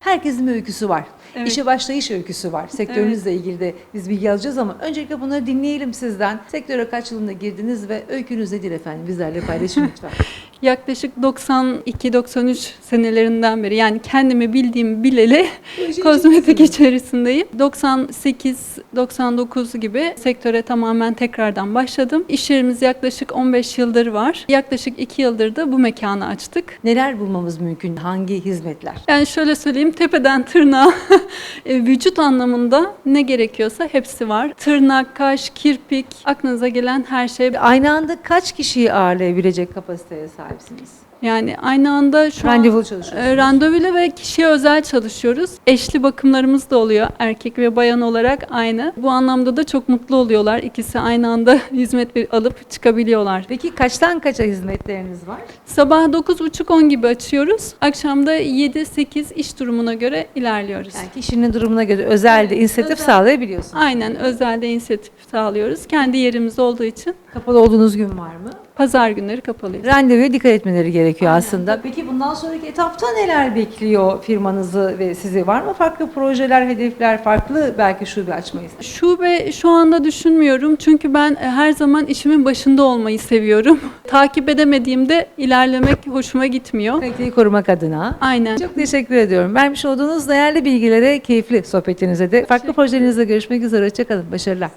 Herkesin bir öyküsü var. Evet. İşe başlayış öyküsü var. Sektörünüzle ilgili de biz bilgi alacağız ama öncelikle bunları dinleyelim sizden. Sektöre kaç yılında girdiniz ve öykünüz nedir efendim? Bizlerle paylaşın lütfen. Yaklaşık 92-93 senelerinden beri yani kendimi bildiğim bileli kozmetik içerisindeyim. 98-99 gibi sektöre tamamen tekrardan başladım. İş yerimiz yaklaşık 15 yıldır var. Yaklaşık 2 yıldır da bu mekanı açtık. Neler bulmamız mümkün? Hangi hizmetler? Yani şöyle söyleyeyim tepeden tırnağa e, vücut anlamında ne gerekiyorsa hepsi var. Tırnak, kaş, kirpik, aklınıza gelen her şey. Aynı anda kaç kişiyi ağırlayabilecek kapasiteye sahipsiniz? Yani aynı anda şu an Randevulu çalışıyorsunuz. e, randevuyla ve kişiye özel çalışıyoruz. Eşli bakımlarımız da oluyor erkek ve bayan olarak aynı. Bu anlamda da çok mutlu oluyorlar. İkisi aynı anda hizmet alıp çıkabiliyorlar. Peki kaçtan kaça hizmetleriniz var? Sabah 9.30-10 gibi açıyoruz. Akşamda 7-8 iş durumuna göre ilerliyoruz. Yani kişinin durumuna göre özel de inisiyatif özel. sağlayabiliyorsunuz. Aynen özelde inisiyatif sağlıyoruz. Kendi yerimiz olduğu için Kapalı olduğunuz gün var mı? Pazar günleri kapalıyız. Randevuya dikkat etmeleri gerekiyor aslında. Peki bundan sonraki etapta neler bekliyor firmanızı ve sizi? Var mı farklı projeler, hedefler, farklı belki şube açmayı? Şube şu anda düşünmüyorum çünkü ben e, her zaman işimin başında olmayı seviyorum. Takip edemediğimde ilerlemek hoşuma gitmiyor. Kaliteyi korumak adına. Aynen. Çok teşekkür ediyorum. Vermiş olduğunuz değerli bilgilere, keyifli sohbetinize de farklı projelerinizle görüşmek üzere. Hoşçakalın. Başarılar.